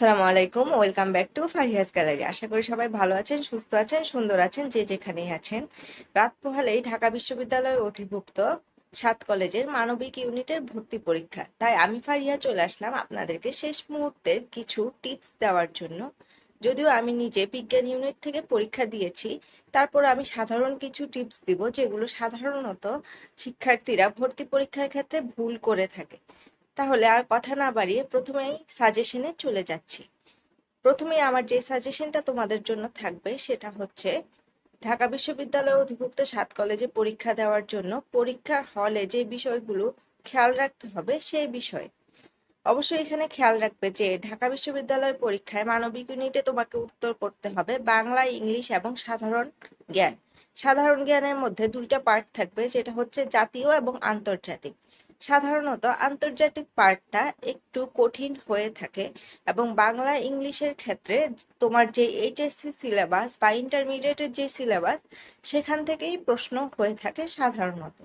আসসালামু আলাইকুম, welcome back to Fariha's gallery. আশা করি সবাই ভালো আছেন, সুস্থ আছেন, সুন্দর আছেন, যে যেখানেই আছেন। রাত পোহালেই ঢাকা বিশ্ববিদ্যালয়ের অধিভুক্ত সাত কলেজের মানবিক ইউনিটের ভর্তি পরীক্ষা। তাই আমি ফারিয়া চলে আসলাম আপনাদেরকে শেষ মুহূর্তের কিছু টিপস দেওয়ার জন্য। যদিও আমি নিজে বিজ্ঞান ইউনিট থেকে পরীক্ষা দিয়েছি, তারপর আমি সাধারণ কিছু টিপস দিব, যেগুলো সাধারণত শিক্ষার্থীরা ভর্তি পরীক্ষার ক্ষেত্রে ভুল করে থাকে। তাহলে আর কথা না বাড়িয়ে প্রথমেই সাজেশনে চলে যাচ্ছি। প্রথমে আমার যে সাজেশনটা তোমাদের জন্য থাকবে সেটা হচ্ছে, ঢাকা বিশ্ববিদ্যালয়ের অধিভুক্ত সাত কলেজে পরীক্ষা দেওয়ার জন্য পরীক্ষার হলে যে বিষয়গুলো খেয়াল রাখতে হবে সেই বিষয়। অবশ্যই এখানে খেয়াল রাখবে যে ঢাকা বিশ্ববিদ্যালয় পরীক্ষায় মানবিক ইউনিটে তোমাকে উত্তর করতে হবে বাংলা, ইংলিশ এবং সাধারণ জ্ঞান। সাধারণ জ্ঞানের মধ্যে দুইটা পার্ট থাকবে, যেটা হচ্ছে জাতীয় এবং আন্তর্জাতিক। সাধারণত আন্তর্জাতিক পার্টটা একটু কঠিন হয়ে থাকে এবং বাংলা ইংলিশের ক্ষেত্রে তোমার যে এইচএসসি সিলেবাস বা ইন্টারমিডিয়েটের যে সিলেবাস, সেখান থেকেই প্রশ্ন হয়ে থাকে সাধারণত।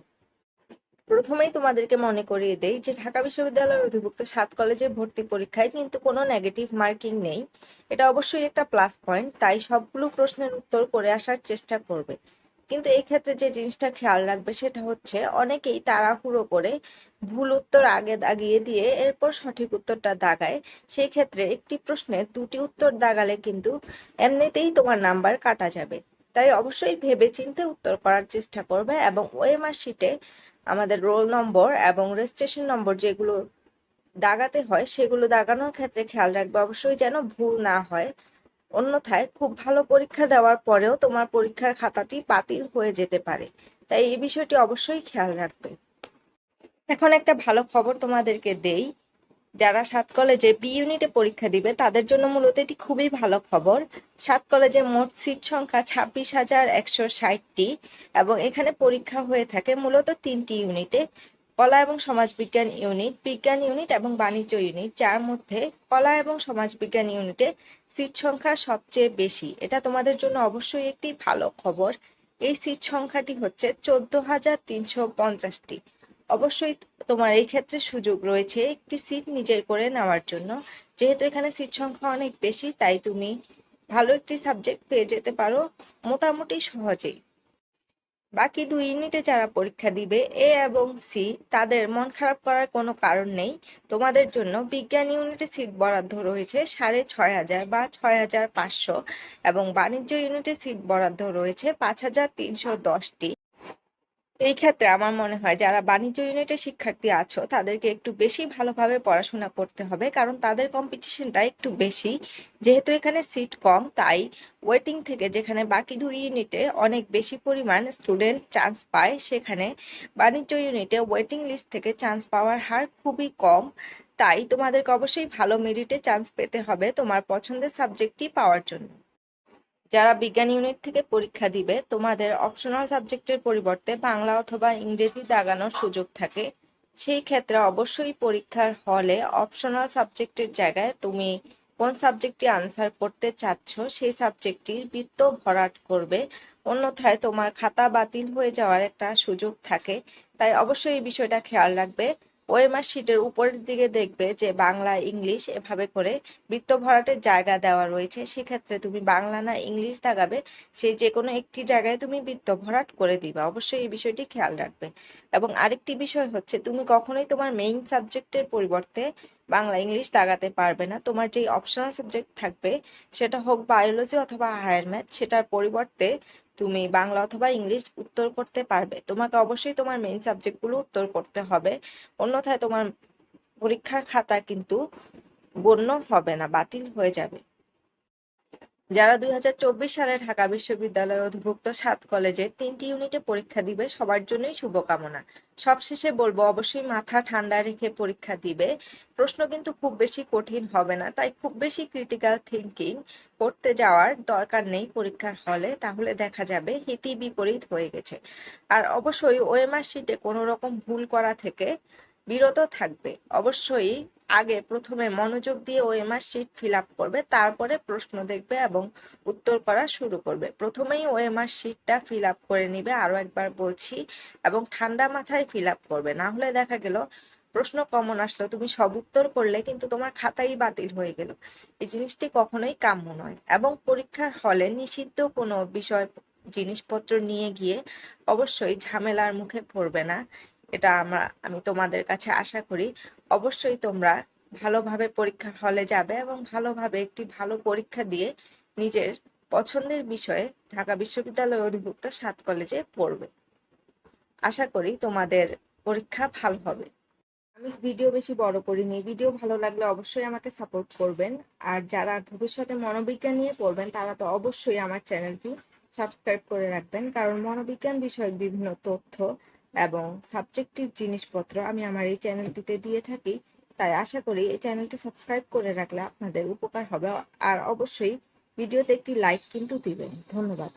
প্রথমেই তোমাদেরকে মনে করিয়ে দেই যে ঢাকা বিশ্ববিদ্যালয়ের অধিভুক্ত সাত কলেজে ভর্তি পরীক্ষায় কিন্তু কোনো নেগেটিভ মার্কিং নেই। এটা অবশ্যই একটা প্লাস পয়েন্ট তাই সবগুলো প্রশ্নের উত্তর করে আসার চেষ্টা করবে। কিন্তু এই ক্ষেত্রে যে জিনিসটা খেয়াল রাখবে সেটা হচ্ছে অনেকেই তাড়াহুড়ো করে ভুল উত্তর আগে দাগিয়ে দিয়ে এরপর সঠিক উত্তরটা দাগায়। সেই ক্ষেত্রে একটি প্রশ্নের দুটি উত্তর দাগালে কিন্তু এমনিতেই তোমার নাম্বার কাটা যাবে। তাই অবশ্যই ভেবে চিন্তে উত্তর করার চেষ্টা করবে এবং ওএমআর শিটে আমাদের রোল নম্বর এবং রেজিস্ট্রেশন নম্বর যেগুলো দাগাতে হয় সেগুলো দাগানোর ক্ষেত্রে খেয়াল রাখবে। অবশ্যই যেন ভুল না হয়। অন্যথায় খুব ভালো পরীক্ষা দেওয়ার পরেও তোমার পরীক্ষার খাতাটি বাতিল হয়ে যেতে পারে। তাই এই বিষয়টি অবশ্যই খেয়াল রাখবে। এখন একটা ভালো খবর তোমাদেরকে দেই। যারা সাত কলেজে বি ইউনিটে পরীক্ষা দিবে, তাদের জন্য মূলত এটি খুবই ভালো খবর। সাত কলেজে মোট সিট সংখ্যা ছাব্বিশ হাজার একশো ষাটটি এবং এখানে পরীক্ষা হয়ে থাকে মূলত তিনটি ইউনিটে কলা এবং সমাজবিজ্ঞান ইউনিট বিজ্ঞান ইউনিট এবং বাণিজ্য ইউনিট যার মধ্যে কলা এবং সমাজবিজ্ঞান ইউনিটে সিট সংখ্যা সবচেয়ে বেশি। এটা তোমাদের জন্য অবশ্যই একটি ভালো খবর। এই সিট সংখ্যাটি হচ্ছে চোদ্দ হাজার তিনশো পঞ্চাশটি। অবশ্যই তোমার এই ক্ষেত্রে সুযোগ রয়েছে একটি সিট নিজের করে নেওয়ার জন্য। যেহেতু এখানে সিট সংখ্যা অনেক বেশি, তাই তুমি ভালো একটি সাবজেক্ট পেয়ে যেতে পারো। মোটামুটি সহজেই। বাকি দুই ইউনিটে যারা পরীক্ষা দিবে, এ এবং সি, তাদের মন খারাপ করার কোনো কারণ নেই। তোমাদের জন্য বিজ্ঞান ইউনিটে সিট বরাদ্দ রয়েছে সাড়ে ছয় হাজার বা ছয় হাজার পাঁচশো এবং বাণিজ্য ইউনিটে সিট বরাদ্দ রয়েছে পাঁচ হাজার তিনশো দশটি। এই ক্ষেত্রে আমার মনে হয় যারা বাণিজ্য ইউনিটের শিক্ষার্থী আছো, তাদেরকে একটু বেশি ভালোভাবে পড়াশোনা করতে হবে। কারণ তাদের কম্পিটিশনটা একটু বেশি। যেহেতু এখানে সিট কম, তাই ওয়েটিং থেকে যেখানে বাকি দুই ইউনিটে অনেক বেশি পরিমাণ স্টুডেন্ট চান্স পায়, সেখানে বাণিজ্য ইউনিটে ওয়েটিং লিস্ট থেকে চান্স পাওয়ার হার খুবই কম। তাই তোমাদেরকে অবশ্যই ভালো মেরিটে চান্স পেতে হবে তোমার পছন্দের সাবজেক্টটি পাওয়ার জন্য। যারা বিজ্ঞান ইউনিট থেকে পরীক্ষা দিবে, তোমাদের অপশনাল সাবজেক্টের পরিবর্তে বাংলা অথবা ইংরেজি দাগানোর সুযোগ থাকে। সেই ক্ষেত্রে অবশ্যই পরীক্ষার হলে অপশনাল সাবজেক্টের জায়গায় তুমি কোন সাবজেক্টটি আনসার করতে চাচ্ছ, সেই সাবজেক্টটির বৃত্ত ভরাট করবে। অন্যথায় তোমার খাতা বাতিল হয়ে যাওয়ার একটা সুযোগ থাকে। তাই অবশ্যই এই বিষয়টা খেয়াল রাখবে। ওএমআর শিটের উপরের দিকে দেখবে যে বাংলা, ইংলিশ এভাবে করে বৃত্ত ভরাটের জায়গা দেওয়া রয়েছে। সেক্ষেত্রে তুমি বাংলা না ইংলিশ দাগাবে, সেই যে কোনো একটি জায়গায় তুমি বৃত্ত ভরাট করে দিবে। অবশ্যই এই বিষয়টি খেয়াল রাখবে। এবং আরেকটি বিষয় হচ্ছে, তুমি কখনোই তোমার মেইন সাবজেক্টের পরিবর্তে বাংলা ইংলিশ দাগাতে পারবে না। তোমার যেই অপশনাল সাবজেক্ট থাকবে, সেটা হোক বায়োলজি অথবা হায়ার ম্যাথ সেটার পরিবর্তে তুমি বাংলা অথবা ইংলিশ উত্তর করতে পারবে। তোমাকে অবশ্যই তোমার মেইন সাবজেক্টগুলো উত্তর করতে হবে। অন্যথায় তোমার পরীক্ষার খাতা কিন্তু বন্য হবে না, বাতিল হয়ে যাবে। যারা দুই সালে ঢাকা বিশ্ববিদ্যালয়ের অধিভুক্ত সাত কলেজে তিনটি ইউনিটে পরীক্ষা দিবে, সবার জন্যই শুভকামনা। সবশেষে বলব, অবশ্যই মাথা ঠান্ডা রেখে পরীক্ষা দিবে। প্রশ্ন কিন্তু খুব বেশি কঠিন হবে না, তাই খুব বেশি ক্রিটিক্যাল থিঙ্কিং করতে যাওয়ার দরকার নেই পরীক্ষার হলে, তাহলে দেখা যাবে হিতি বিপরীত হয়ে গেছে। আর অবশ্যই ওএমআর শিটে কোনো রকম ভুল করা থেকে বিরত থাকবে। অবশ্যই আগে প্রথমে মনোযোগ দিয়ে ওএমআর শিট ফিল আপ করবে, তারপরে প্রশ্ন দেখবে এবং উত্তর করা শুরু করবে। প্রথমেই ওএমআর শিটটা ফিল আপ করে নিবে, আরও একবার বলছি, এবং ঠান্ডা মাথায় ফিল আপ করবে। না হলে দেখা গেল, প্রশ্ন কমন আসলো, তুমি সব উত্তর করলে কিন্তু তোমার খাতাই বাতিল হয়ে গেল। এই জিনিসটি কখনোই কাম্য নয়। এবং পরীক্ষার হলে নিষিদ্ধ কোনো বিষয় জিনিসপত্র নিয়ে গিয়ে অবশ্যই ঝামেলার মুখে পড়বে না। এটা আমরা, আমি তোমাদের কাছে আশা করি। অবশ্যই তোমরা ভালোভাবে পরীক্ষার হলে যাবে এবং ভালোভাবে একটি ভালো পরীক্ষা দিয়ে নিজের পছন্দের বিষয়ে ঢাকা বিশ্ববিদ্যালয় অধিভুক্ত সাত কলেজে পড়বে। আশা করি তোমাদের পরীক্ষা ভালো হবে। আমি ভিডিও বেশি বড় করিনি। ভিডিও ভালো লাগলে অবশ্যই আমাকে সাপোর্ট করবেন। আর যারা ভবিষ্যতে মনোবিজ্ঞান নিয়ে পড়বেন, তারা তো অবশ্যই আমার চ্যানেলটি সাবস্ক্রাইব করে রাখবেন। কারণ মনোবিজ্ঞান বিষয়ক বিভিন্ন তথ্য এবং সাবজেক্টিভ জিনিসপত্র আমি আমার এই চ্যানেলটিতে দিয়ে থাকি। তাই আশা করি এই চ্যানেলটি সাবস্ক্রাইব করে রাখলে আপনাদের উপকার হবে। আর অবশ্যই ভিডিওতে একটি লাইক কিন্তু দিবেন। ধন্যবাদ।